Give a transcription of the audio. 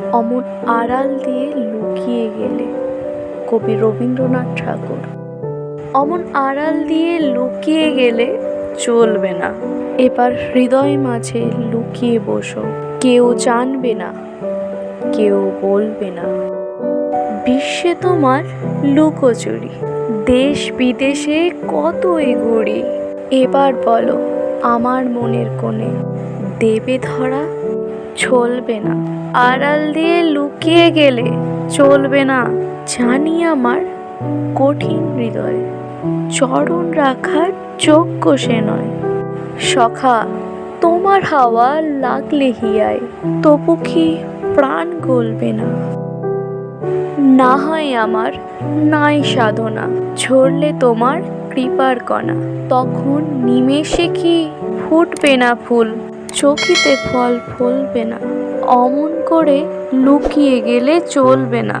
অমন আড়াল দিয়ে লুকিয়ে গেলে কবি রবীন্দ্রনাথ ঠাকুর। অমন আড়াল দিয়ে লুকিয়ে গেলে চলবে না। এবার হৃদয় মাঝে লুকিয়ে বসো। কেউ জানবে না, কেউ বলবে না। বিশ্বে তোমার লুকোচুরি, দেশ বিদেশে কত এগুড়ি এবার বলো, আমার মনের কোণে দেবে ধরা চলবে না। আড়াল দিয়ে লুকিয়ে গেলে চলবে না জানি আমার কঠিন হৃদয়। চরণ রাখার যোগ্য সে নয়। সখা, তোমার হাওয়া লাগলে হিয়ায়, তবু কি প্রাণ গলবে না? না হয় আমার নাই সাধনা, ঝরলে তোমার কৃপার কণা, তখন নিমেষে কি ফুটবে না ফুল? চকিতে ফল ফলবে না অমন করে লুকিয়ে গেলে চলবে না।